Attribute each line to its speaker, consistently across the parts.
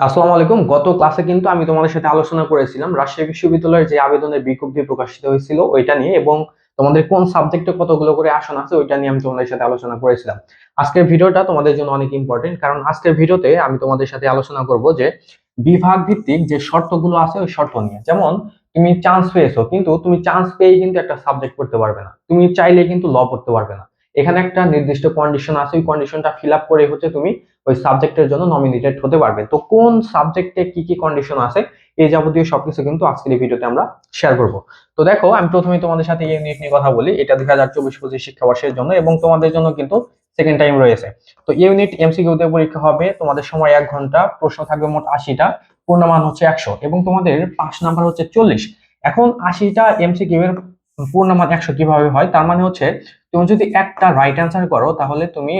Speaker 1: আসসালামু আলাইকুম। গত ক্লাসে কিন্তু আমি তোমাদের সাথে আলোচনা করেছিলাম রাজশাহী বিশ্ববিদ্যালয়ের যে আবেদনের বিজ্ঞপ্তি প্রকাশিত হয়েছিল ওইটা নিয়ে এবং তোমাদের কোন সাবজেক্টে কতগুলো করে আসন আছে ওইটা নিয়ে আমি তোমাদের সাথে আলোচনা করেছিলাম। আজকের ভিডিওটা তোমাদের জন্য অনেক ইম্পর্টেন্ট কারণ আজকের ভিডিওতে আমি তোমাদের সাথে আলোচনা করব যে বিভাগ ভিত্তিক যে শর্তগুলো আছে ওই শর্ত নিয়ে। যেমন, তুমি চান্স পেয়েছ, কিন্তু তুমি চান্স পেয়ে কিন্তু একটা সাবজেক্ট করতে পারবে না। তুমি চাইলে কিন্তু ল পড়তে পারবে না। এখানে একটা নির্দিষ্ট কন্ডিশন আছে, ওই কন্ডিশনটা ফিল আপ করে হচ্ছে তুমি ওই সাবজেক্টের জন্য নমিনেটেড হতে পারবে তো কোন সাবজেক্টে কি কি কন্ডিশন আছে, এই যাবতীয় সবকিছু কিন্তু আজকের এই ভিডিওতে আমরা শেয়ার করব। তো দেখো, আমি প্রথমে তোমাদের সাথে ইউনিট নিয়ে কথা বলি। এটা দুই হাজার চব্বিশ পঁচিশ শিক্ষাবর্ষের জন্য এবং তোমাদের জন্য কিন্তু সেকেন্ড টাইম রয়েছে। তো ইউনিট এমসিকিউতে পরীক্ষা হবে, তোমাদের সময় এক ঘণ্টা, প্রশ্ন থাকবে মোট আশিটা, পূর্ণমান হচ্ছে একশো এবং তোমাদের পাঁচ নাম্বার হচ্ছে চল্লিশ। এখন আশিটা এমসিকিউ এর পূর্ণমান একশো কীভাবে হয়, তার মানে হচ্ছে তুমি যদি একটা রাইট অ্যান্সার করো, তাহলে তুমি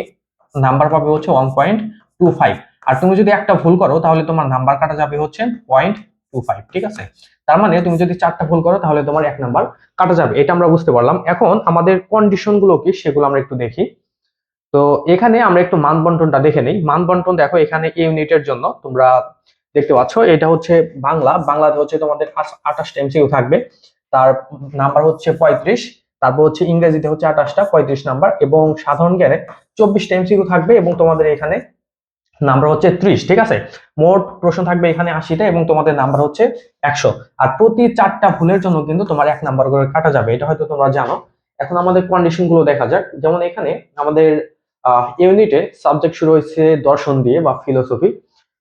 Speaker 1: নাম্বার পাবে হচ্ছে ওয়ান পয়েন্ট টু ফাইভ আর তুমি যদি একটা ভুল করো, তাহলে তোমার নাম্বার কাটা যাবে হচ্ছে পয়েন্ট টু ফাইভ ঠিক আছে? তার মানে তুমি যদি চারটা ভুল করো, তাহলে তোমার এক নাম্বার কাটা যাবে। এটা আমরা বুঝতে পারলাম। এখন আমাদের কন্ডিশনগুলো কি, সেগুলো আমরা একটু দেখি। তো এখানে আমরা একটু মান বন্টনটা দেখে নেই। মান বন্টন দেখো এখানে ইউনিটের জন্য, তোমরা দেখতে পাচ্ছ, এটা হচ্ছে বাংলা। বাংলাতে হচ্ছে তোমাদের আঠাশটা এমসিকিউ থাকবে। তার নাম্বার হচ্ছে পঁয়ত্রিশ, তারপর হচ্ছে ইংরেজিতে হচ্ছে আঠাশটা, পঁয়ত্রিশ নাম্বার এবং সাধারণ জ্ঞানে চব্বিশটা এমসিকিউ থাকবে এবং তোমাদের এখানে নাম্বার হচ্ছে ত্রিশ, ঠিক আছে? মোট প্রশ্ন থাকবে এখানে আশিটা এবং তোমাদের নাম্বার হচ্ছে একশো। আর প্রতি চারটা ভুলের জন্য কিন্তু তোমার এক নাম্বার করে কাটা যাবে, এটা হয়তো তোমরা জানো। এখন আমাদের কন্ডিশনগুলো দেখা যাক। যেমন এখানে আমাদের ইউনিটে সাবজেক্ট শুরু হয়েছে দর্শন দিয়ে বা ফিলোসফি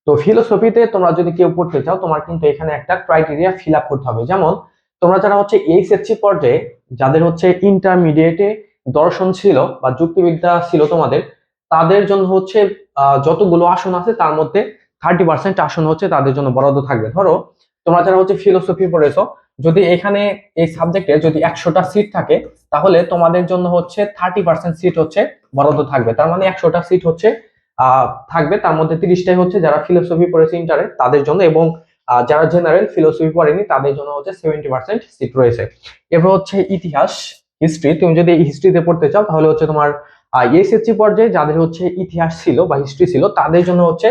Speaker 1: তো ফিলোসফিতে তোমরা যদি কেউ পড়তে চাও, তোমার কিন্তু এখানে একটা ক্রাইটেরিয়া ফিল করতে হবে। যেমন, তোমরা যারা হচ্ছে এইচএসসি পর্যায়ে, যাদের হচ্ছে ইন্টারমিডিয়েটে দর্শন ছিল বা যুক্তিবিদ্যা ছিল তোমাদের তাদের জন্য হচ্ছে যতগুলো আসন আছে তার মধ্যে থার্টি পার্সেন্ট আসন হচ্ছে তাদের জন্য বরাদ্দ থাকবে। ধরো, তোমরা যারা হচ্ছে ফিলোসফি পড়েছো, যদি এখানে এই সাবজেক্টে যদি একশোটা সিট থাকে, তাহলে তোমাদের জন্য হচ্ছে থার্টি পার্সেন্ট সিট হচ্ছে বরাদ্দ থাকবে। তার মানে একশোটা সিট হচ্ছে থাকবে। তার মধ্যে তিরিশটাই হচ্ছে যারা ফিলোসফি পড়েছে ইন্টারে তাদের জন্য এবং যারা জেনারেল ফিলোসফি পড়েনি, তাদের জন্য হচ্ছে সেভেন্টি পার্সেন্ট সিট রয়েছে। এরপর হচ্ছে ইতিহাস হিস্ট্রি তুমি যদি হিস্ট্রিতে পড়তে চাও, তাহলে হচ্ছে তোমার এসএসসি পর্যায়ে যাদের হচ্ছে ইতিহাস ছিল বা হিস্ট্রি ছিল, তাদের জন্য হচ্ছে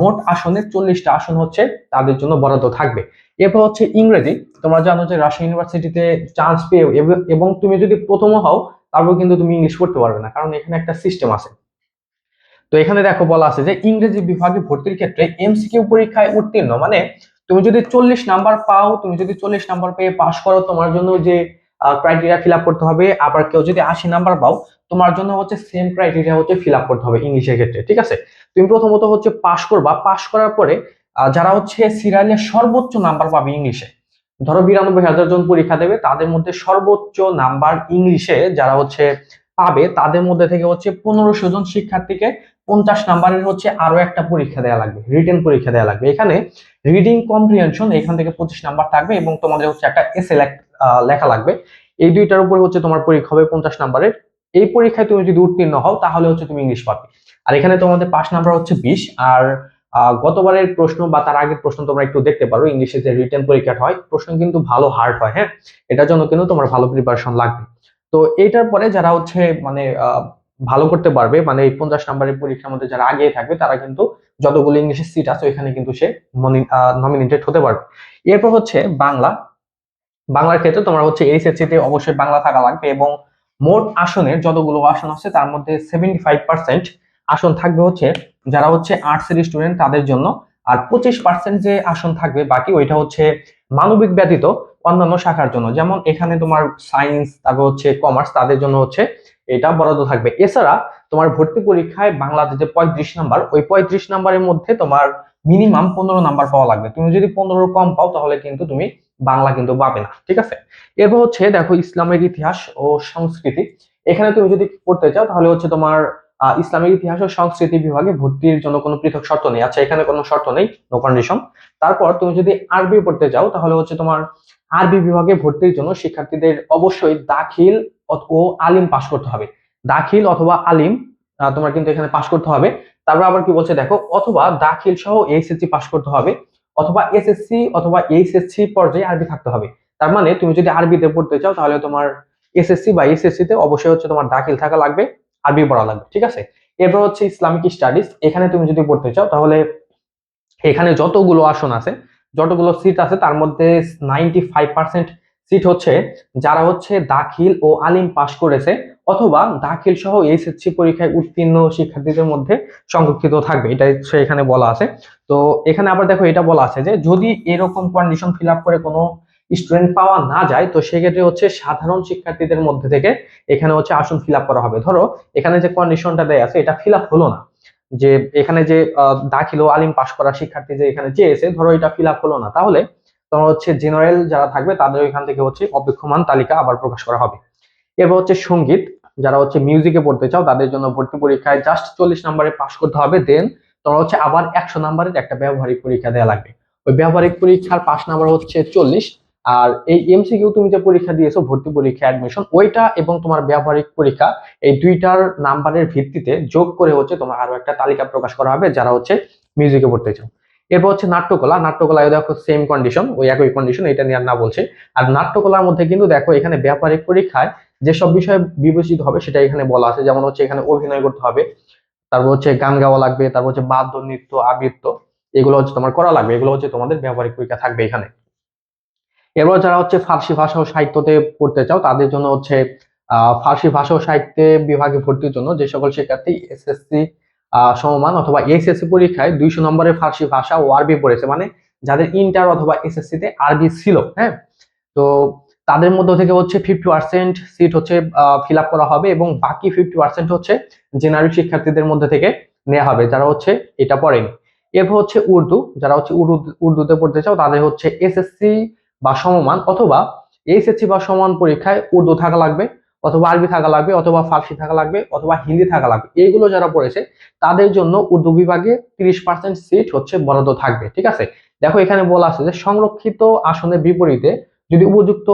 Speaker 1: মোট আসনের চল্লিশটা আসন হচ্ছে তাদের জন্য বরাদ্দ থাকবে। এরপর হচ্ছে ইংরেজি। তোমরা জানো যে রাজশাহী ইউনিভার্সিটিতে চান্স পেয়ে এবং তুমি যদি প্রথম হও, তারপর কিন্তু তুমি ইংলিশ পড়তে পারবে না, কারণ এখানে একটা সিস্টেম আছে। তো এখানে দেখো বলা আছে যে ইংরেজি বিভাগে ভর্তির ক্ষেত্রে এমসিকিউ পরীক্ষায় উত্তীর্ণ মানে তুমি যদি চল্লিশ নাম্বার পাও, তুমি যদি চল্লিশ নাম্বার পেয়ে পাশ করো, তোমার জন্য যে ক্রাইটেরিয়া ফিল করতে হবে, আবার কেউ যদি আশি নাম্বার পাও তোমার জন্য হচ্ছে সেম ক্রাইটেরিয়া হচ্ছে ফিল আপ করতে হবে ইংলিশের ক্ষেত্রে, ঠিক আছে? তুমি প্রথমত হচ্ছে পাশ করবা পাশ করার পরে যারা হচ্ছে সিরিয়ালে সর্বোচ্চ নাম্বার পাবে ইংলিশে, ধরো বিরানব্বই হাজার জন পরীক্ষা দেবে, তাদের মধ্যে সর্বোচ্চ নাম্বার ইংলিশে যারা হচ্ছে পাবে, তাদের মধ্যে থেকে হচ্ছে পনেরোশো জন শিক্ষার্থীকে পঞ্চাশ নাম্বারের হচ্ছে আরও একটা পরীক্ষা দেওয়া লাগবে রিটেন পরীক্ষা দেওয়া লাগবে। এখানে রিডিং কম্প্রিহেনশন এখান থেকে পঁচিশ নাম্বার থাকবে এবং তোমাদের হচ্ছে একটা এসে লেখা লাগবে। এই দুইটার উপরে হচ্ছে তোমার পরীক্ষা হবে পঞ্চাশ নাম্বারের এই পরীক্ষায় তুমি যদি উত্তীর্ণ হও, তাহলে হচ্ছে তুমি ইংলিশ পাবে। আর এখানে তোমাদের পাঁচ নাম্বার হচ্ছে বিশ, আর গতবারের প্রশ্ন বা তার আগের প্রশ্ন তোমরা একটু দেখতে পারো ইংলিশে যে রিটেন পরীক্ষাটা হয়, প্রশ্ন কিন্তু ভালো হার্ড হয় হ্যাঁ? এটার জন্য কিন্তু তোমার ভালো প্রিপারেশন লাগবে। তো এইটার পরে যারা হচ্ছে মানে ভালো করতে পারবে মানে এই পঞ্চাশ নাম্বারের পরীক্ষার মধ্যে যারা আগিয়ে থাকবে, তারা কিন্তু যতগুলো ইংলিশের সিট আছে, ওইখানে কিন্তু সে নমিনেটেড হতে পারবে। এরপর হচ্ছে বাংলা। বাংলার ক্ষেত্রে তোমার হচ্ছে এইচএসসি তে অবশ্যই বাংলা থাকা লাগবে এবং মোট আসনের যতগুলো আসন আছে, তার মধ্যে সেভেন্টি ফাইভ পার্সেন্ট আসন থাকবে হচ্ছে, যারা হচ্ছে আর্টসের স্টুডেন্ট তাদের জন্য। আর পঁচিশ পার্সেন্ট যে আসন থাকবে বাকি, ওইটা হচ্ছে মানবিক ব্যতীত অন্যান্য শাখার জন্য। যেমন এখানে তোমার সায়েন্স তারপর হচ্ছে কমার্স তাদের জন্য হচ্ছে এটা বরাদ্দ থাকবে। এছাড়া তোমার ভর্তি পরীক্ষায় বাংলাদেশে পঁয়ত্রিশ নাম্বার, ওই পঁয়ত্রিশ নাম্বারের মধ্যে তোমার মিনিমাম পনেরো নাম্বার পাওয়া লাগবে। তুমি যদি পনেরো কম পাও, তাহলে কিন্তু তুমি বাংলা কিন্তু পাবে না, ঠিক আছে? এরপর হচ্ছে দেখো ইসলামের ইতিহাস ও সংস্কৃতি। এখানে তুমি যদি পড়তে চাও, তাহলে হচ্ছে তোমার ইসলামের ইতিহাস ও সংস্কৃতি বিভাগে ভর্তির জন্য কোনো পৃথক শর্ত নেই। আচ্ছা এখানে কোনো শর্ত নেই নো কন্ডিশন তারপর তুমি যদি আরবি পড়তে চাও, তাহলে হচ্ছে তোমার আরবি বিভাগে ভর্তির জন্য শিক্ষার্থীদের অবশ্যই দাখিল ও আলিম পাশ করতে হবে। দাখিল অথবা আলিম তোমার কিন্তু এখানে পাশ করতে হবে। তারপর আবার কি বলছে দেখো, অথবা দাখিল সহ এইচএসসি পাশ করতে হবে। অথবা এসএসসি অথবা এইচএসসি পর্যায়ে আরবি থাকতে হবে। তার মানে তুমি যদি আরবিতে পড়তে চাও, তাহলে তোমার এসএসসি বা এসএসসি তে অবশ্যই হচ্ছে তোমার দাখিল থাকা লাগবে আরবি পড়া লাগবে, ঠিক আছে? এরপর হচ্ছে ইসলামিক স্টাডিজ এখানে তুমি যদি পড়তে চাও, তাহলে এখানে যতগুলো আসন আছে, যতগুলো সিট আছে, তার মধ্যে নাইনটি ফাইভ পার্সেন্ট সিট হচ্ছে যারা হচ্ছে দাখিল ও আলিম পাশ করেছে অথবা দাখিল সহ এইচএসসি পরীক্ষায় উত্তীর্ণ শিক্ষার্থীদের মধ্যে সংরক্ষিত থাকবে এটা এখানে বলা আছে। তো এখানে আবার দেখো এটা বলা আছে যে, যদি এরকম কন্ডিশন ফিল করে কোনো স্টুডেন্ট পাওয়া না যায়, তো সেক্ষেত্রে হচ্ছে সাধারণ শিক্ষার্থীদের মধ্যে থেকে এখানে হচ্ছে আসন ফিল করা হবে। ধরো, এখানে যে কন্ডিশনটা দেয়া আছে, এটা ফিল হলো না। যে এখানে যে দাখিল ও আলিম পাশ করা শিক্ষার্থী যে এখানে চেয়েছে, ধরো এটা ফিল হলো না, তাহলে তোমার হচ্ছে জেনারেল যারা থাকবে, তাদের ওইখান থেকে হচ্ছে অপেক্ষমান তালিকা আবার প্রকাশ করা হবে। এরপর হচ্ছে সংগীত। যারা হচ্ছে মিউজিকে পড়তে চাও, তাদের জন্য ভর্তি পরীক্ষায় জাস্ট চল্লিশ নম্বরে পাশ করতে হবে দেন তোমার হচ্ছে আবার একশো নম্বরের একটা ব্যবহারিক পরীক্ষা দেওয়া লাগবে। ওই ব্যবহারিক পরীক্ষার পাশ নাম্বার হচ্ছে চল্লিশ, আর এই এমসিকিউ তুমি যে পরীক্ষা দিয়েছ, ভর্তি পরীক্ষা অ্যাডমিশন ওইটা এবং তোমার ব্যবহারিক পরীক্ষা, এই দুইটার নাম্বারের ভিত্তিতে যোগ করে হচ্ছে তোমার আরও একটা তালিকা প্রকাশ করা হবে, যারা হচ্ছে মিউজিকে পড়তে চাও। এরপর হচ্ছে নাট্যকলা, নাট্যকলায় দেখো সেম কন্ডিশন ওই একই কন্ডিশন এটা নিয়ে আর না বলছে। আর নাট্যকলার মধ্যে কিন্তু দেখো এখানে ব্যাপারিক পরীক্ষায় যেসব বিষয়ে বিবেচিত হবে সেটা এখানে বলা আছে। যেমন হচ্ছে এখানে অভিনয় করতে হবে, তারপর হচ্ছে গান গাওয়া লাগবে, তারপর হচ্ছে বাদ্য, নৃত্য, আবৃত্ত, এগুলো হচ্ছে তোমার করা লাগবে, এগুলো হচ্ছে তোমাদের ব্যবহারিক পরীক্ষা থাকবে এখানে। এরপর যারা হচ্ছে ফার্সি ভাষা ও সাহিত্যতে পড়তে চাও, তাদের জন্য হচ্ছে ফার্সি ভাষা ও সাহিত্যে বিভাগে ভর্তির জন্য যে সকল শিক্ষার্থী এসএসসি সমমান অথবা এইচএসসি পরীক্ষায় দুইশো নম্বরের ফার্সি ভাষা ও আরবি পড়েছে। মানে যাদের ইন্টার অথবা এসএসসি তে আরবি ছিল হ্যাঁ? তো তাদের মধ্যে থেকে হচ্ছে ফিফটি পার্সেন্ট সিট হচ্ছে ফিল করা হবে এবং বাকি ফিফটি পার্সেন্ট হচ্ছে জেনারেল শিক্ষার্থীদের মধ্যে থেকে নেওয়া হবে, যারা হচ্ছে এটা পড়েনি। এরপর হচ্ছে উর্দু, যারা হচ্ছে উর্দু, উর্দুতে পড়তে চাও তাদের হচ্ছে এসএসসি বা সমমান অথবা এইচএসসি বা সমান পরীক্ষায় উর্দু থাকা লাগবে, অথবা আরবি থাকা লাগবে, অথবা ফার্সি থাকা লাগবে, অথবা হিন্দি থাকা লাগবে। এইগুলো যারা পড়েছে, তাদের জন্য উর্দু বিভাগে তিরিশ পার্সেন্ট সিট হচ্ছে বরাদ্দ থাকবে, ঠিক আছে? দেখো এখানে বলা আছে যে সংরক্ষিত আসনের বিপরীতে যদি উপযুক্ত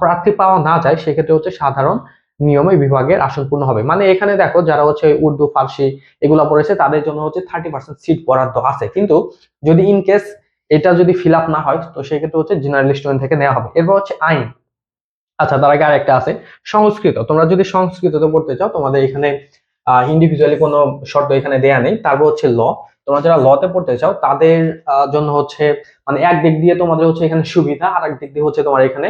Speaker 1: প্রার্থী পাওয়া না যায়, সেক্ষেত্রে হচ্ছে সাধারণ নিয়মে বিভাগের আসন পূর্ণ হবে। মানে এখানে দেখো, যারা হচ্ছে উর্দু, ফার্সি এগুলো পড়েছে, তাদের জন্য হচ্ছে থার্টি পার্সেন্ট সিট বরাদ্দ আছে। কিন্তু যদি ইন কেস এটা যদি ফিল আপ না হয়, তো সেক্ষেত্রে হচ্ছে জেনারেল স্টুডেন্ট থেকে নেওয়া হবে। এরপর হচ্ছে আইন। আচ্ছা তার আগে আরেকটা আছে। সংস্কৃত। তোমরা যদি সংস্কৃততে পড়তে চাও, তোমাদের এখানে ইন্ডিভিজুয়ালি কোনো শর্ত এখানে দেয়া নেই। তারপর হচ্ছে ল তোমরা যারা লতে পড়তে চাও, তাদের জন্য হচ্ছে মানে এক দিক দিয়ে তোমাদের হচ্ছে এখানে সুবিধা আর এক দিক দিয়ে হচ্ছে তোমার এখানে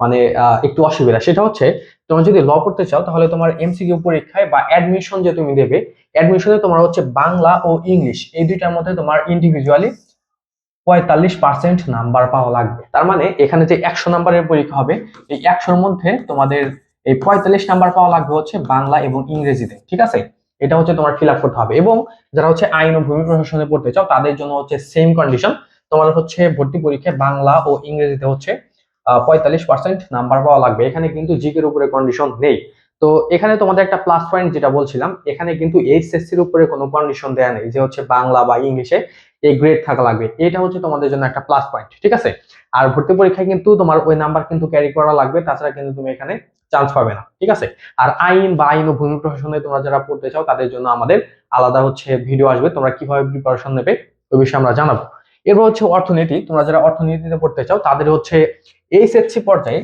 Speaker 1: মানে একটু অসুবিধা। সেটা হচ্ছে, তোমরা যদি ল পড়তে চাও, তাহলে তোমার এমসিকিউ পরীক্ষায় বা অ্যাডমিশন যে তুমি দেবে অ্যাডমিশনে তোমার হচ্ছে বাংলা ও ইংলিশ, এই দুইটার মধ্যে তোমার ইন্ডিভিজুয়ালি পঁয়তাল্লিশ পার্সেন্ট নাম্বার পাওয়া লাগবে। তার মানে এখানে যে একশো নাম্বারের পরীক্ষা হবে, এই একশোর মধ্যে তোমাদের এই পঁয়তাল্লিশ নাম্বার পাওয়া লাগবে হচ্ছে বাংলা এবং ইংরেজিতে, ঠিক আছে? এটা হচ্ছে তোমার ফিল করতে হবে। এবং যারা হচ্ছে আইন ও ভূমি প্রশাসনে পড়তে চাও, তাদের জন্য হচ্ছে সেম কন্ডিশন তোমার হচ্ছে ভর্তি পরীক্ষায় বাংলা ও ইংরেজিতে হচ্ছে পঁয়তাল্লিশ পার্সেন্ট নাম্বার পাওয়া লাগবে। এখানে কিন্তু জিকের উপরে কন্ডিশন নেই। তো এখানে তোমাদের একটা প্লাস পয়েন্ট যেটা বলছিলাম, এখানে কিন্তু এইচএসসির উপরে কোনো কন্ডিশন দেয়া নেই যে হচ্ছে বাংলা বা ইংলিশে। এই গ্রেড থাকা লাগবে। এটা হচ্ছে তোমাদের জন্য একটা প্লাস পয়েন্ট ঠিক আছে? আর ভর্তি পরীক্ষায় কিন্তু তোমার ওই নাম্বার কিন্তু ক্যারি করা লাগবে, তাছাড়া কিন্তু তুমি এখানে চান্স পাবে না, ঠিক আছে? আর আইন বা আইন ও ভূমি প্রশাসনে তোমরা যারা পড়তে চাও, তাদের জন্য আমাদের আলাদা হচ্ছে ভিডিও আসবে, তোমরা কীভাবে প্রিপারেশন নেবে, ওই বিষয়ে আমরা জানাব। এরপর হচ্ছে অর্থনীতি, তোমরা যারা অর্থনীতিতে পড়তে চাও, তাদের হচ্ছে এইচএসসি পর্যায়ে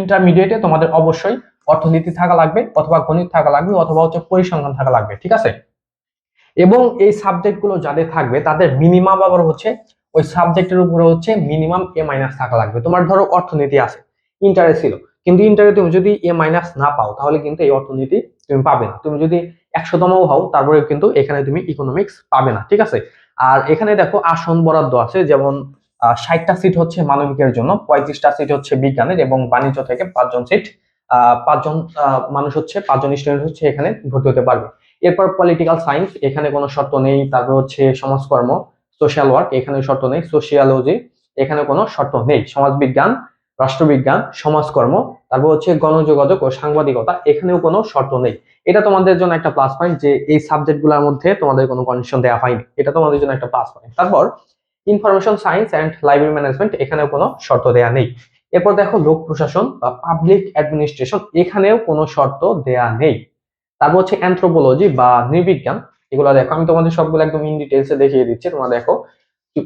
Speaker 1: ইন্টারমিডিয়েটে তোমাদের অবশ্যই অর্থনীতি থাকা লাগবে, অথবা গণিত থাকা লাগবে, অথবা হচ্ছে পরিসংখ্যান থাকা লাগবে, ঠিক আছে? এবং এই সাবজেক্টগুলো যাদের থাকবে, তাদের মিনিমাম আবার হচ্ছে, ওই সাবজেক্টের উপরে হচ্ছে মিনিমাম এ মাইনাস থাকা লাগবে। তোমার ধরো অর্থনীতি আছে ইন্টারে ছিল, কিন্তু ইন্টারে তুমি যদি এ মাইনাস না পাও, তাহলে কিন্তু এই অর্থনীতি তুমি পাবে না। তুমি যদি একশোতমও হও তারপরে কিন্তু এখানে তুমি ইকোনমিক্স পাবে না, ঠিক আছে? আর এখানে দেখো আসন বরাদ্দ আছে, যেমন ষাটটা সিট হচ্ছে মানবিকের জন্য, পঁয়ত্রিশটা সিট হচ্ছে বিজ্ঞানের এবং বাণিজ্য থেকে পাঁচজন সিট আহ পাঁচজন মানুষ হচ্ছে, পাঁচজন স্টুডেন্ট হচ্ছে এখানে ভর্তি হতে পারবে। এরপর পলিটিক্যাল সায়েন্স এখানে কোনো শর্ত নেই, তারপর হচ্ছে সমাজকর্ম সোশ্যাল ওয়ার্ক এখানে শর্ত নেই সোশিয়ালজি এখানে কোনো শর্ত নেই, সমাজবিজ্ঞান, রাষ্ট্রবিজ্ঞান, সমাজকর্ম, তারপর হচ্ছে গণযোগাযোগ ও সাংবাদিকতা, এখানেও কোনো শর্ত নেই। এটা তোমাদের জন্য একটা প্লাস পয়েন্ট যে এই সাবজেক্টগুলোর মধ্যে তোমাদের কোনো কন্ডিশন দেওয়া হয়নি। এটা তোমাদের জন্য একটা প্লাস পয়েন্ট তারপর information science and library management এখানেও কোনো শর্ত দেয়া নেই। এরপর দেখো লোক প্রশাসন বা পাবলিক অ্যাডমিনিস্ট্রেশন এখানেও কোনো শর্ত দেয়া নেই। তারপর হচ্ছে অ্যান্থ্রোপোলজি বা নৃবিজ্ঞান। এগুলো দেখো, আমি তোমাদের সবগুলো একদম ইন ডিটেলসে দেখিয়ে দিচ্ছি। তোমরা দেখো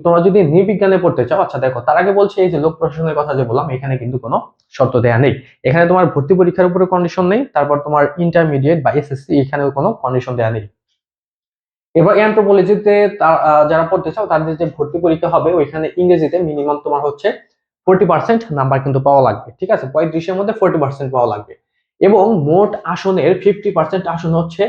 Speaker 1: তোমরা যদি নৃবিজ্ঞানে পড়তে চাও আচ্ছা দেখো, তার আগে বলছি এই যে লোক প্রশাসনের কথা যে বললাম, এখানে কিন্তু কোনো শর্ত দেয়া নেই। এখানে তোমার ভর্তি পরীক্ষার উপরে কন্ডিশন নেই, তারপর তোমার ইন্টারমিডিয়েট বা এসএসসি এখানেও কোনো কন্ডিশন দেয়া নেই। এবার অ্যান্থ্রোপোলজিতে যারা পড়তে চাও, তাদের যে ভর্তি পরীক্ষা হবে, ওইখানে ইংরেজিতে মিনিমাম তোমার হচ্ছে ফোর্টি পার্সেন্ট নাম্বার কিন্তু পাওয়া লাগবে, ঠিক আছে? পঁয়ত্রিশের মধ্যে ফোর্টি পার্সেন্ট পাওয়া লাগবে। এবং মোট আসনের ফিফটি পার্সেন্ট আসন হচ্ছে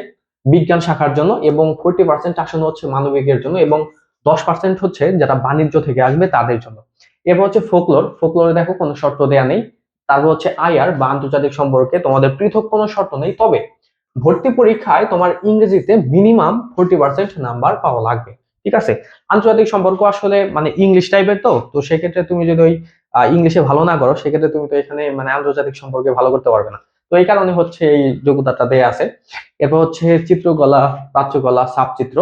Speaker 1: বিজ্ঞান শাখার জন্য এবং ফোর্টি পার্সেন্ট আসন হচ্ছে মানবিকের জন্য এবং দশ পার্সেন্ট হচ্ছে যারা বাণিজ্য থেকে আসবে তাদের জন্য। এবার হচ্ছে ফোকলোর ফোকলোরে দেখো কোনো শর্ত দেয়া নেই। তারপর হচ্ছে আইআর বা আন্তর্জাতিক সম্পর্কে তোমাদের পৃথক কোনো শর্ত নেই। তবে ভর্তি পরীক্ষায় তোমার ইংরেজিতে মিনিমাম ফোর্টি পার্সেন্ট নাম্বার পাওয়া লাগবে। ঠিক আছে? আন্তর্জাতিক সম্পর্ক আসলে মানে ইংলিশ টাইপের তো তো সেক্ষেত্রে তুমি যদি ওই ইংলিশে ভালো না করো, সেক্ষেত্রে তুমি তো এখানে মানে আন্তর্জাতিক সম্পর্কে ভালো করতে পারবে না। তো এই কারণে হচ্ছে এই যোগ্যতাটা দেয়া আছে। এরপর হচ্ছে চিত্রকলা, প্রাচ্যকলা সাবচিত্র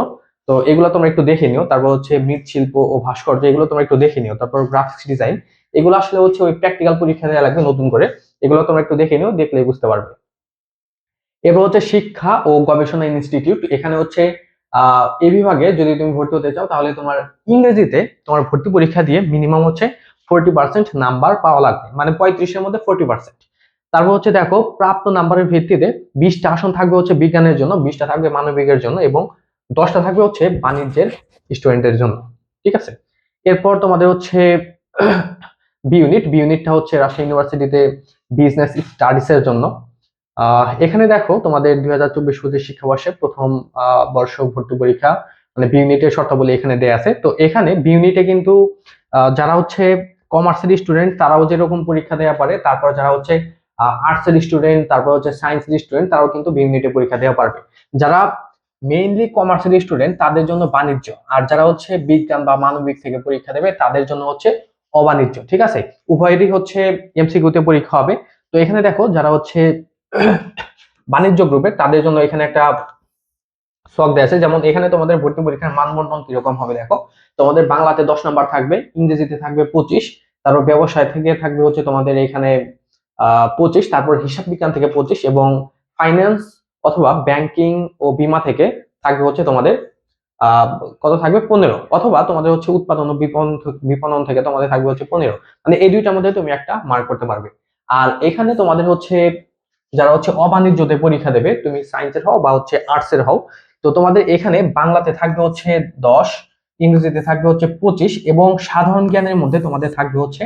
Speaker 1: তো এগুলো তোমরা একটু দেখে নিও। তারপর হচ্ছে মৃৎশিল্প ও ভাস্কর্য, এগুলো তোমরা একটু দেখে নিও। তারপর গ্রাফিক্স ডিজাইন এগুলো আসলে হচ্ছে ওই প্র্যাকটিক্যাল পরীক্ষা দেওয়া লাগবে নতুন করে। এগুলো তোমরা একটু দেখে নিও দেখলে বুঝতে পারবে। এরপর হচ্ছে শিক্ষা ও গবেষণা ইনস্টিটিউট এখানে হচ্ছে আহ এই বিভাগে যদি তুমি ভর্তি হতে চাও, তাহলে তোমার ইংরেজিতে তোমার ভর্তি পরীক্ষা দিয়ে মিনিমাম হচ্ছে ফোরটি পার্সেন্ট নাম্বার পাওয়া লাগবে। মানে পঁয়ত্রিশের মধ্যে ফোরটি পার্সেন্ট তারপর হচ্ছে দেখো, প্রাপ্ত নাম্বারের ভিত্তিতে বিশটা আসন থাকবে হচ্ছে বিজ্ঞানের জন্য, বিশটা থাকবে মানবিকের জন্য এবং দশটা থাকবে হচ্ছে বাণিজ্যের স্টুডেন্টের জন্য, ঠিক আছে? এরপর তোমাদের হচ্ছে বি ইউনিট বি ইউনিটটা হচ্ছে রাজশাহী ইউনিভার্সিটিতে বিজনেস স্টাডিজ এর জন্য। এখানে দেখো তোমাদের দুই হাজার চব্বিশ পঁচিশ শিক্ষাবর্ষে প্রথম বর্ষ ভর্তি পরীক্ষা মানে বি ইউনিটের শর্তাবলী এখানে দেয়া আছে। তো এখানে বি ইউনিটে কিন্তু যারা হচ্ছে কমার্সের স্টুডেন্ট তারাও যেরকম পরীক্ষা দেওয়া পারে, তারপর যারা হচ্ছে আর্টসের স্টুডেন্ট তারপর হচ্ছে সায়েন্সের স্টুডেন্ট তারাও কিন্তু বি ইউনিটে পরীক্ষা দেওয়া পারবে। যারা মেইনলি কমার্সের স্টুডেন্ট তাদের জন্য বাণিজ্য। আর যারা হচ্ছে বিজ্ঞান বা মানবিক থেকে পরীক্ষা দেবে, তাদের জন্য হচ্ছে অবাণিজ্য, ঠিক আছে? উভয়েরই হচ্ছে এমসিকিউতে পরীক্ষা হবে। তো এখানে দেখো, যারা হচ্ছে বাণিজ্য গ্রুপের তাদের জন্য এখানে একটা শখ দেওয়া আছে। যেমন এখানে তোমাদের ভর্তি পরীক্ষার মানবন্টন কীরকম হবে, দেখো? তোমাদের বাংলাতে দশ নাম্বার থাকবে, ইংরেজিতে থাকবে পঁচিশ, তারপর ব্যবসায় থেকে থাকবে হচ্ছে তোমাদের এখানে পঁচিশ, তারপর হিসাব বিজ্ঞান থেকে পঁচিশ এবং ফাইন্যান্স অথবা ব্যাংকিং ও বিমা থেকে থাকবে হচ্ছে তোমাদের কত থাকবে? পনেরো অথবা তোমাদের হচ্ছে উৎপাদন ও বিপণন বিপণন থেকে তোমাদের থাকবে হচ্ছে পনেরো। মানে এই দুইটার মধ্যে তুমি একটা মার্ক করতে পারবে। আর এখানে তোমাদের হচ্ছে যারা হচ্ছে অবাণিজ্যতে পরীক্ষা দেবে, তুমি সায়েন্সের হও বা হচ্ছে আর্টসের হও, তো তোমাদের এখানে বাংলাতে থাকবে হচ্ছে দশ, ইংরেজিতে থাকবে হচ্ছে পঁচিশ এবং সাধারণ জ্ঞানের মধ্যে তোমাদের থাকবে হচ্ছে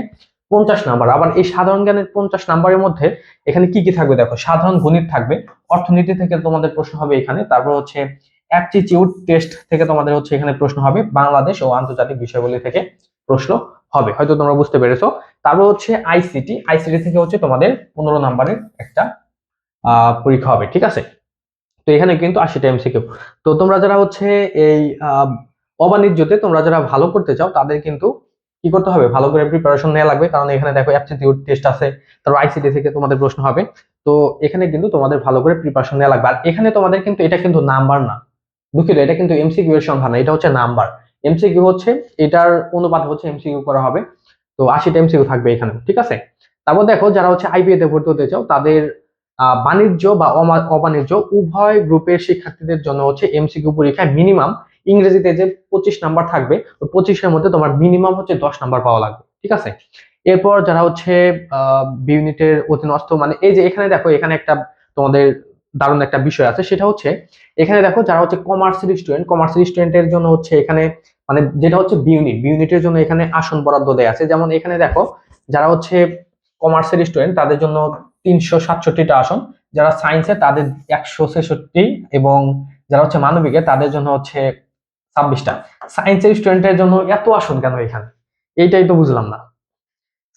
Speaker 1: পঞ্চাশ নাম্বার। আবার এই সাধারণ জ্ঞানের পঞ্চাশ নাম্বারের মধ্যে এখানে কি কি থাকবে দেখো? সাধারণ গণিত থাকবে। অর্থনীতি থেকে তোমাদের প্রশ্ন হবে এখানে। তারপর হচ্ছে অ্যাপটিটিউড টেস্ট থেকে তোমাদের হচ্ছে এখানে প্রশ্ন হবে। বাংলাদেশ ও আন্তর্জাতিক বিষয়গুলি থেকে প্রশ্ন হবে। হয়তো তোমরা বুঝতে পেরেছ। তারপর হচ্ছে আইসিটি। আইসিটি থেকে হচ্ছে তোমাদের পনেরো নাম্বারের একটা পরীক্ষা হবে। ঠিক আছে? তো এখানে কিন্তু আশিটা এমসিকিউ। তো তোমরা যারা হচ্ছে এই অবাণিজ্যতে তোমরা যারা ভালো করতে চাও, তাদের কিন্তু কি করতে হবে? ভালো করে প্রিপারেশন নেওয়া লাগবে। কারণ এখানে দেখো অ্যাপটিটিউড টেস্ট আছে, তারপর আইসিটি থেকে তোমাদের প্রশ্ন হবে। তো এখানে কিন্তু তোমাদের ভালো করে প্রিপারেশন নেওয়া লাগবে। আর এখানে তোমাদের কিন্তু এটা কিন্তু নাম্বার না। দুঃখিত, এটা কিন্তু এমসিকিউ এর সংখ্যা না, এটা হচ্ছে নাম্বার। এমসিকিউ হচ্ছে, এটার অনুপাত হচ্ছে এমসিকিউ করা হবে। তো আশিটা এমসিকিউ থাকবে এখানে, ঠিক আছে? তারপর দেখো, যারা হচ্ছে আইবিএ তে ভর্তি হতে চাও, তাদের বাণিজ্য বা অবাণিজ্য, উভয় গ্রুপের শিক্ষার্থীদের জন্য হচ্ছে এমসিকিউ পরীক্ষায় মিনিমাম ইংরেজিতে যে পঁচিশ নাম্বার থাকবে, ওই পঁচিশের মধ্যে তোমার মিনিমাম হচ্ছে দশ নাম্বার পাওয়া লাগবে, ঠিক আছে? এরপর যারা হচ্ছে ইউনিটের অধীনস্থ মানে এই যে এখানে দেখো, এখানে একটা তোমাদের দারুণ একটা বিষয় আছে, সেটা হচ্ছে, এখানে দেখো যারা হচ্ছে কমার্সের স্টুডেন্ট কমার্সের স্টুডেন্টের জন্য হচ্ছে এখানে মানে যেটা হচ্ছে বিউনিট বিউনিটের জন্য এখানে আসন বরাদ্দ দেয়া আছে। যেমন এখানে দেখো, যারা হচ্ছে কমার্সের স্টুডেন্ট তাদের জন্য তিনশো সাতষট্টিটা আসন। যারা সায়েন্সে তাদের একশো ছেষট্টি এবং যারা হচ্ছে মানবিকে, তাদের জন্য হচ্ছে ছাব্বিশটা। সায়েন্সের স্টুডেন্টের জন্য এত আসন কেন এখানে? এইটাই তো বুঝলাম না।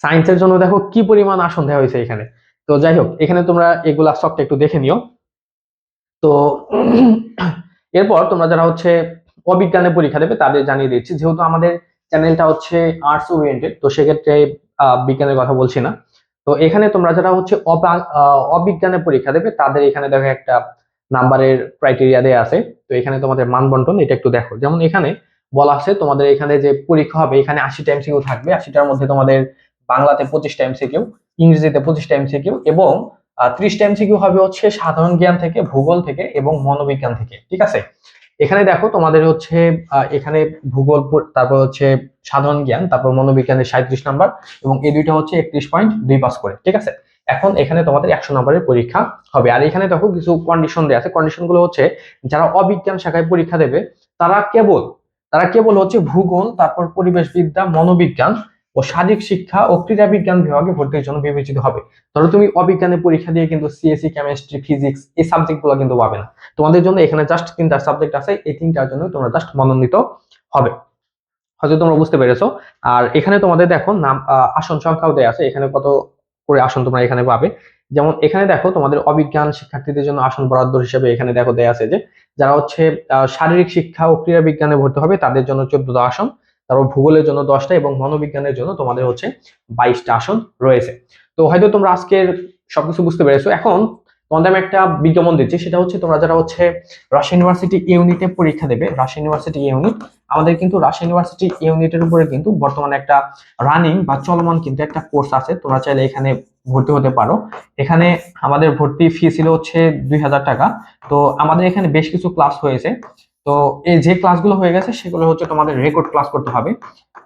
Speaker 1: সায়েন্সের জন্য দেখো কি পরিমাণ আসন দেওয়া হয়েছে এখানে। তো যাই হোক, এখানে তোমরা এগুলা সবটা একটু দেখে নিও। তো এরপর তোমরা যারা হচ্ছে অবিজ্ঞানে পরীক্ষা দেবে তাদের জানিয়ে দিচ্ছি, যেহেতু আমাদের চ্যানেলটা হচ্ছে আর্টস ওরিয়েন্টেড তো সেক্ষেত্রে বিজ্ঞানের কথা বলছি না। তো এখানে তোমরা যারা হচ্ছে অবিজ্ঞানে পরীক্ষা দেবে তাদের এখানে দেখো একটা নাম্বারের ক্রাইটেরিয়া দেয়া আছে। তো এখানে তোমাদের মান বন্টন, এটা একটু দেখো। যেমন এখানে বলা আছে তোমাদের এখানে যে পরীক্ষা হবে, এখানে আশিটা এমসিকিউ থাকবে। আশিটার মধ্যে তোমাদের বাংলাতে পঁচিশটা এমসিকিউ ইংরেজিতে পঁচিশটা এমসিকিউ এবং ত্রিশটা এমসিকিউ হবে হচ্ছে সাধারণ জ্ঞান থেকে, ভূগোল থেকে এবং মনোবিজ্ঞান থেকে। ঠিক আছে? এখানে দেখো তোমাদের হচ্ছে এখানে ভূগোল তারপর হচ্ছে সাধারণ জ্ঞান, তারপর মনোবিজ্ঞানের সাঁত্রিশ নাম্বার এবং এই দুইটা হচ্ছে একত্রিশ পয়েন্ট দুই পাস করে। ঠিক আছে? এখন এখানে তোমাদের একশো নম্বরের পরীক্ষা হবে। আর এখানে দেখো কিছু কন্ডিশন দেওয়া আছে। কন্ডিশনগুলো হচ্ছে, যারা অবিজ্ঞান শাখায় পরীক্ষা দেবে, তারা কেবল তারা কেবল হচ্ছে ভূগোল, তারপর পরিবেশবিদ্যা, মনোবিজ্ঞান ও শারীরিক শিক্ষা ও ক্রীড়া বিজ্ঞান বিভাগে ভর্তির জন্য বিবেচিত হবে। ধরো তুমি অবিজ্ঞানে পরীক্ষা দিয়ে কিন্তু সিএসসি কেমিস্ট্রি ফিজিক্স এই সাবজেক্টগুলো কিন্তু পাবে না। তোমাদের জন্য এখানে জাস্ট তিনটা সাবজেক্ট আছে। এই তিনটার জন্য তোমরা জাস্ট মনোনীত হবে। হয়তো তোমরা বুঝতে পেরেছ। আর এখানে তোমাদের দেখো নাম আসন সংখ্যাও দেয়া আছে। এখানে কত করে আসন তোমরা এখানে পাবে। যেমন এখানে দেখো তোমাদের অবিজ্ঞান শিক্ষার্থীদের জন্য আসন বরাদ্দ হিসেবে এখানে দেখো দেয়া আছে যে, যারা হচ্ছে শারীরিক শিক্ষা ও ক্রীড়া বিজ্ঞানে ভর্তি হবে তাদের জন্য চোদ্দটা আসন, তারপর ভূগোলের জন্য দশটা এবং মনোবিজ্ঞানের জন্য তোমাদের হচ্ছে বাইশটা আসন রয়েছে। তো হয়তো তোমরা আজকের সবকিছু বুঝতে পেরেছ। এখন তোমাদের আমি একটা বিজ্ঞাপন দিচ্ছি, সেটা হচ্ছে তোমরা যারা হচ্ছে রাশিয়া ইউনিভার্সিটি ইউনিটে পরীক্ষা দেবে, রাশিয়া ইউনিভার্সিটি ইউনিট, আমাদের কিন্তু রাশিয়া ইউনিভার্সিটি ইউনিটের উপরে কিন্তু বর্তমানে একটা রানিং বা চলমান কিন্তু একটা কোর্স আছে, তোমরা চাইলে এখানে ভর্তি হতে পারো। এখানে আমাদের ভর্তি ফি ছিল হচ্ছে দুই হাজার টাকা। তো আমাদের এখানে বেশ কিছু ক্লাস হয়েছে। তো এই যে ক্লাসগুলো হয়ে গেছে, সেগুলো হচ্ছে তোমাদের রেকর্ড ক্লাস করতে হবে।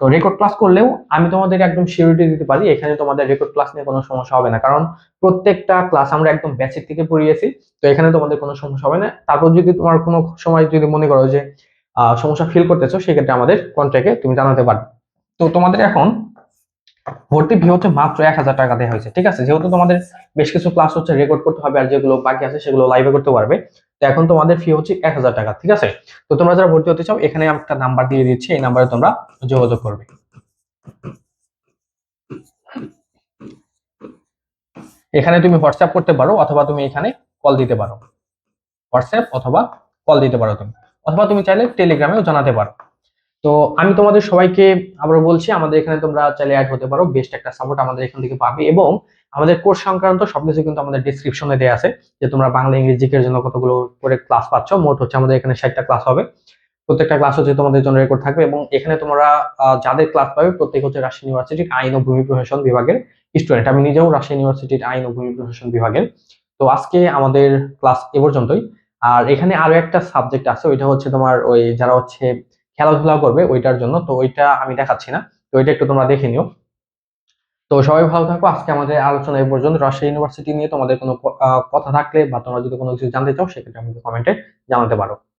Speaker 1: তো রেকর্ড ক্লাস করলেও আমি তোমাদের একদম সিউরিটি দিতে পারি, এখানে তোমাদের রেকর্ড ক্লাস নিয়ে কোনো সমস্যা হবে না। কারণ প্রত্যেকটা ক্লাস আমরা একদম বেসিক থেকে পড়িয়েছি, তো এখানে তোমাদের কোনো সমস্যা হবে না। তারপর যদি তোমার কোনো সময় যদি মনে করো যে সমস্যা ফিল করতেছো, সেক্ষেত্রে আমাদের কন্ট্রাক্টে তুমি জানাতে পারবে। তো তোমাদের এখন ভর্তি ফি হচ্ছে মাত্র এক হাজার টাকা দেওয়া হয়েছে, ঠিক আছে? যেহেতু তোমাদের বেশ কিছু ক্লাস হচ্ছে রেকর্ড করতে হবে আর যেগুলো বাকি আছে সেগুলো লাইভে করতে পারবে। তো এখন তোমাদের ফি হচ্ছে এক হাজার টাকা, ঠিক আছে? তো তোমরা যারা ভর্তি হতে চাও, এখানে একটা নাম্বার দিয়ে দিচ্ছি, এই নাম্বারে তোমরা যোগাযোগ করবে। এখানে তুমি হোয়াটসঅ্যাপ করতে পারো, অথবা তুমি এখানে কল দিতে পারো। হোয়াটসঅ্যাপ অথবা কল দিতে পারো তুমি, অথবা তুমি চাইলে টেলিগ্রামেও জানাতে পারো। তো আমি তোমাদের সবাইকে আবারও বলছি, আমাদের এখানে তোমরা চাইলে অ্যাড হতে পারো বেস্ট একটা সাপোর্ট আমাদের এখান থেকে পাবে এবং আমাদের কোর্স সংক্রান্ত সবকিছু কিন্তু আমাদের ডিসক্রিপশনে দেওয়া আছে, যে তোমরা বাংলা ইংরেজি জন্য কতগুলো করে ক্লাস পাচ্ছ। মোট হচ্ছে আমাদের এখানে ষাটটা ক্লাস হবে। প্রত্যেকটা ক্লাস হচ্ছে তোমাদের জন্য রেকর্ড থাকবে এবং এখানে তোমরা যাদের ক্লাস পাবে, প্রত্যেক হচ্ছে রাজশাহী ইউনিভার্সিটির আইন ও ভূমি প্রশাসন বিভাগের স্টুডেন্ট আমি নিজেও রাজশাহী ইউনিভার্সিটির আইন ও ভূমি প্রশাসন বিভাগের। তো আজকে আমাদের ক্লাস এ পর্যন্তই। আর এখানে আরও একটা সাবজেক্ট আছে, ওইটা হচ্ছে তোমার ওই যারা হচ্ছে খেলাধুলা করবে, ওইটার জন্য। তো ওইটা আমি দেখাচ্ছি না। তো ওইটা একটু তোমরা দেখে নিও। তো সবাই ভালো থাকো। আজকে আমাদের আলোচনা এই পর্যন্ত। রাজশাহী ইউনিভার্সিটি নিয়ে তোমাদের কোনো কথা থাকলে বা তোমরা যদি কোনো কিছু জানতে চাও, সেক্ষেত্রে আমাদের কমেন্টে জানাতে পারো।